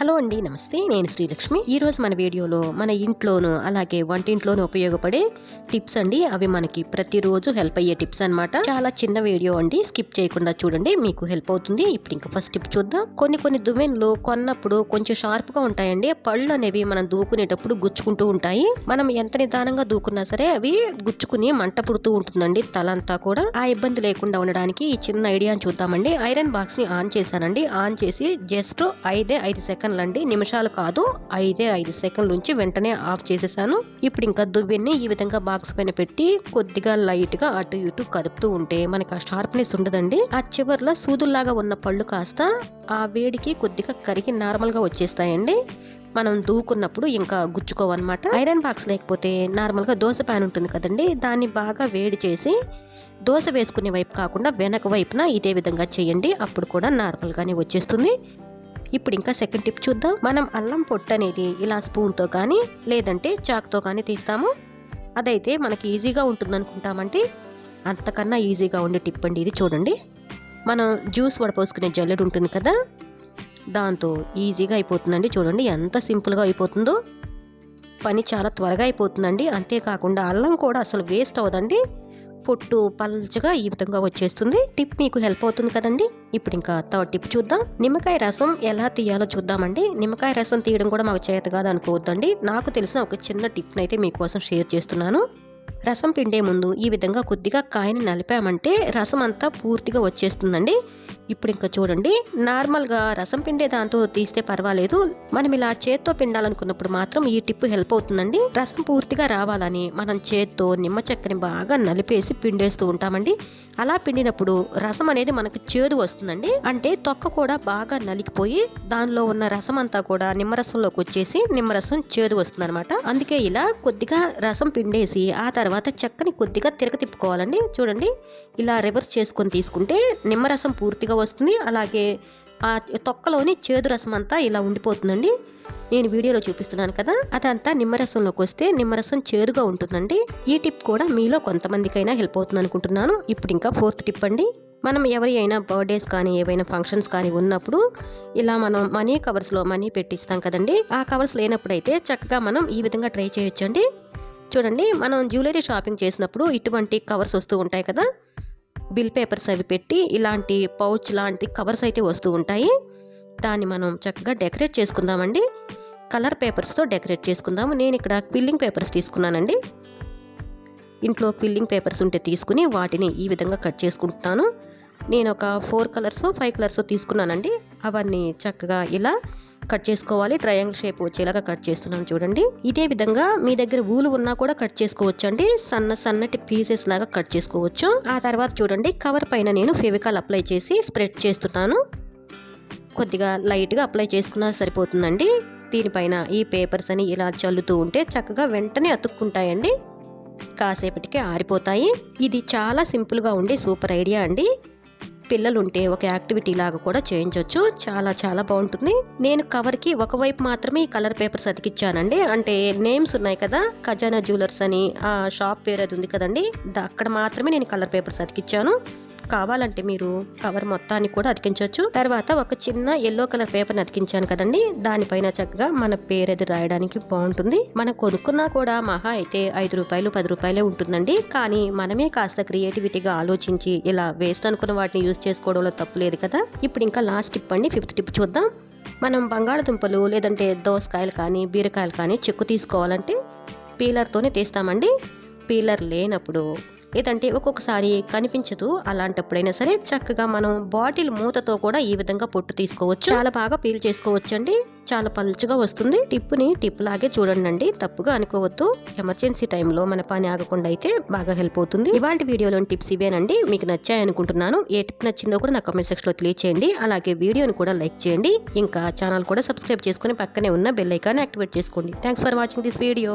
Hello అండి నమస్తే. నేను శ్రీలక్ష్మి. ఈ రోజు మన వీడియోలో మన ఇంట్లోనూ అలాగే వంటింట్లోనూ ఉపయోగపడే టిప్స్ అండి. అవి మనకి ప్రతిరోజు హెల్ప్ అయ్యే టిప్స్ అన్నమాట. చాలా చిన్న వీడియో అండి. స్కిప్ చేయకుండా చూడండి మీకు హెల్ప్ అవుతుంది. ఇప్పుడు ఇంకా ఫస్ట్ టిప్ చూద్దాం. కొన్ని కొన్ని దువ్వెన్లు కొన్నప్పుడు కొంచెం షార్ప్గా ఉంటాయండి. పళ్ళు అనేవి మనం దూకునేటప్పుడు గుచ్చుకుంటూ ఉంటాయి. మనం ఎంత నిదానంగా దూకున్నా సరే అవి గుచ్చుకుని మంట పుడుతూ ఉంటుందండి. తలంతా కూడా ఆ ఇబ్బంది లేకుండా ఉండడానికి ఈ చిన్న ఐడియాని చూద్దామండి. ఐరన్ బాక్స్ని ఆన్ చేశానండి. ఆన్ చేసి జస్ట్ ఐదే ఐదు సెకండ్ సెకండ్లు అండి నిమిషాలు కాదు ఐదే ఐదు సెకండ్ల నుంచి వెంటనే ఆఫ్ చేసేసాను. ఇప్పుడు ఇంకా దువ్వెన్ని ఈ విధంగా బాక్స్ పైన పెట్టి కొద్దిగా లైట్గా అటు ఇటు కదుపుతూ ఉంటే మనకి ఆ షార్ప్నెస్ ఉండదండి. ఆ చివర్లో సూదుల్లాగా ఉన్న పళ్ళు కాస్త ఆ వేడికి కొద్దిగా కరిగి నార్మల్గా వచ్చేస్తాయండి. మనం దూకున్నప్పుడు ఇంకా గుచ్చుకోవన్నమాట. ఐరన్ బాక్స్ లేకపోతే నార్మల్గా దోశ ప్యాన్ ఉంటుంది కదండి. దాన్ని బాగా వేడి చేసి దోశ వేసుకునే వైపు కాకుండా వెనక వైపున ఇదే విధంగా చేయండి. అప్పుడు కూడా నార్మల్గానే వచ్చేస్తుంది. ఇప్పుడు ఇంకా సెకండ్ టిప్ చూద్దాం. మనం అల్లం పొట్టు అనేది ఇలా స్పూన్తో కానీ లేదంటే చాక్తో కానీ తీస్తాము. అదైతే మనకి ఈజీగా ఉంటుంది అనుకుంటామంటే అంతకన్నా ఈజీగా ఉండే టిప్ అండి ఇది చూడండి. మనం జ్యూస్ వడపోసుకునే జల్లెడు ఉంటుంది కదా దాంతో ఈజీగా అయిపోతుందండి చూడండి. ఎంత సింపుల్గా అయిపోతుందో. పని చాలా త్వరగా అయిపోతుందండి. అంతేకాకుండా అల్లం కూడా అసలు వేస్ట్ అవ్వదండి. పొట్టు పల్చగా ఈ విధంగా వచ్చేస్తుంది. టిప్ మీకు హెల్ప్ అవుతుంది కదండి. ఇప్పుడు ఇంకా థర్డ్ టిప్ చూద్దాం. నిమ్మకాయ రసం ఎలా తీయాలో చూద్దామండి. నిమ్మకాయ రసం తీయడం కూడా మాకు చేత కాదు అనుకోవద్దండి. నాకు తెలిసిన ఒక చిన్న టిప్ని అయితే మీకోసం షేర్ చేస్తున్నాను. రసం పిండే ముందు ఈ విధంగా కొద్దిగా కాయని నలిపామంటే రసం అంతా పూర్తిగా వచ్చేస్తుందండి. ఇప్పుడు ఇంకా చూడండి నార్మల్గా రసం పిండే దాంతో తీస్తే పర్వాలేదు. మనం ఇలా చేత్తో పిండాలనుకున్నప్పుడు మాత్రం ఈ టిప్ హెల్ప్ అవుతుందండి. రసం పూర్తిగా రావాలని మనం చేత్తో నిమ్మ చెక్కని బాగా నలిపేసి పిండేస్తూ ఉంటామండి. అలా పిండినప్పుడు రసం అనేది మనకు చేదు వస్తుందండి. అంటే తొక్క కూడా బాగా నలిగిపోయి దానిలో ఉన్న రసం అంతా కూడా నిమ్మరసంలోకి వచ్చేసి నిమ్మరసం చేదు వస్తుంది అనమాట అందుకే ఇలా కొద్దిగా రసం పిండేసి ఆ తర్వాత చెక్కని కొద్దిగా తిరగ తిప్పుకోవాలండి. చూడండి ఇలా రివర్స్ చేసుకొని తీసుకుంటే నిమ్మరసం పూర్తిగా వస్తుంది. అలాగే ఆ తొక్కలోని చేదు రసం అంతా ఇలా ఉండిపోతుందండి. నేను వీడియోలో చూపిస్తున్నాను కదా అదంతా నిమ్మరసంలోకి వస్తే నిమ్మరసం చేదుగా ఉంటుందండి. ఈ టిప్ కూడా మీలో కొంతమందికైనా హెల్ప్ అవుతుంది అనుకుంటున్నాను. ఇప్పుడు ఇంకా ఫోర్త్ టిప్ అండి. మనం ఎవరి అయినా బర్త్డేస్ కానీ ఏవైనా ఫంక్షన్స్ కానీ ఉన్నప్పుడు ఇలా మనం మనీ కవర్స్లో మనీ పెట్టిస్తాం కదండి. ఆ కవర్స్ లేనప్పుడైతే చక్కగా మనం ఈ విధంగా ట్రై చేయొచ్చండి. చూడండి మనం జ్యువెలరీ షాపింగ్ చేసినప్పుడు ఇటువంటి కవర్స్ వస్తూ ఉంటాయి కదా. బిల్ పేపర్స్ అవి పెట్టి ఇలాంటి పౌచ్ లాంటి కవర్స్ అయితే వస్తూ ఉంటాయి. దాన్ని మనం చక్కగా డెకరేట్ చేసుకుందామండి. కలర్ పేపర్స్తో డెకరేట్ చేసుకుందాము. నేను ఇక్కడ పిల్లింగ్ పేపర్స్ తీసుకున్నానండి. ఇంట్లో పిల్లింగ్ పేపర్స్ ఉంటే తీసుకుని వాటిని ఈ విధంగా కట్ చేసుకుంటున్నాను. నేను ఒక ఫోర్ కలర్స్ ఫైవ్ కలర్స్ తీసుకున్నానండి. అవన్నీ చక్కగా ఇలా కట్ చేసుకోవాలి. ట్రయాంగిల్ షేప్ వచ్చేలాగా కట్ చేస్తున్నాను చూడండి. ఇదే విధంగా మీ దగ్గర ఊలు ఉన్నా కూడా కట్ చేసుకోవచ్చు అండి సన్న సన్నటి పీసెస్ లాగా కట్ చేసుకోవచ్చు. ఆ తర్వాత చూడండి కవర్ పైన నేను ఫెవికాల్ అప్లై చేసి స్ప్రెడ్ చేస్తున్నాను. కొద్దిగా లైట్గా అప్లై చేసుకున్నా సరిపోతుందండి. దీనిపైన ఈ పేపర్స్ అని ఇలా చల్లుతూ ఉంటే చక్కగా వెంటనే అతుక్కుంటాయండి. కాసేపటికి ఆరిపోతాయి. ఇది చాలా సింపుల్గా ఉండే సూపర్ ఐడియా అండి. పిల్లలు ఉంటే ఒక యాక్టివిటీ లాగా కూడా చేయించవచ్చు చాలా చాలా బాగుంటుంది. నేను కవర్కి ఒకవైపు మాత్రమే ఈ కలర్ పేపర్స్ అతికిచ్చానండి. అంటే నేమ్స్ ఉన్నాయి కదా ఖజానా జ్యువెలర్స్ అని ఆ షాప్ పేరు అది ఉంది కదండి అక్కడ మాత్రమే నేను కలర్ పేపర్స్ అతికిచ్చాను. కావాలంటే మీరు కవర్ మొత్తాన్ని కూడా అతికించవచ్చు. తర్వాత ఒక చిన్న ఎల్లో కలర్ పేపర్ని అతికించాను కదండి. దానిపైన చక్కగా మన పేరు అది రాయడానికి బాగుంటుంది. మనం కొనుక్కున్నా కూడా మహా అయితే ఐదు రూపాయలు పది రూపాయలే ఉంటుందండి. కానీ మనమే కాస్త క్రియేటివిటీగా ఆలోచించి ఇలా వేస్ట్ అనుకున్న వాటిని యూజ్ చేసుకోవడంలో తప్పు లేదు కదా. ఇప్పుడు ఇంకా లాస్ట్ టిప్ అండి. ఫిఫ్త్ టిప్ చూద్దాం. మనం బంగాళదుంపలు లేదంటే దోసకాయలు కానీ బీరకాయలు కానీ చెక్కు తీసుకోవాలంటే పీలర్తోనే తీస్తామండి. పీలర్ లేనప్పుడు లేదంటే ఒక్కొక్కసారి కనిపించదు. అలాంటప్పుడైనా సరే చక్కగా మనం బాటిల్ మూతతో కూడా ఈ విధంగా పొట్టు తీసుకోవచ్చు. చాలా బాగా పీల్ చేసుకోవచ్చు అండి చాలా పలుచగా వస్తుంది. టిప్పుని టిప్ లాగే చూడండి అండి తప్పుగా అనుకోవద్దు. ఎమర్జెన్సీ టైంలో మన పని ఆగకుండా అయితే బాగా హెల్ప్ అవుతుంది. ఇవాళ వీడియోలోని టిప్స్ ఇవేనండి. మీకు నచ్చాయి అనుకుంటున్నాను. ఏ టిప్ నచ్చిందో కూడా నా కామెంట్ సెక్షన్లో తెలియచేయండి. అలాగే వీడియోని కూడా లైక్ చేయండి. ఇంకా ఛానల్ కూడా సబ్స్క్రైబ్ చేసుకుని పక్కనే ఉన్న బెల్ ఐకాన్ యాక్టివేట్ చేసుకోండి. Thanks for watching this video.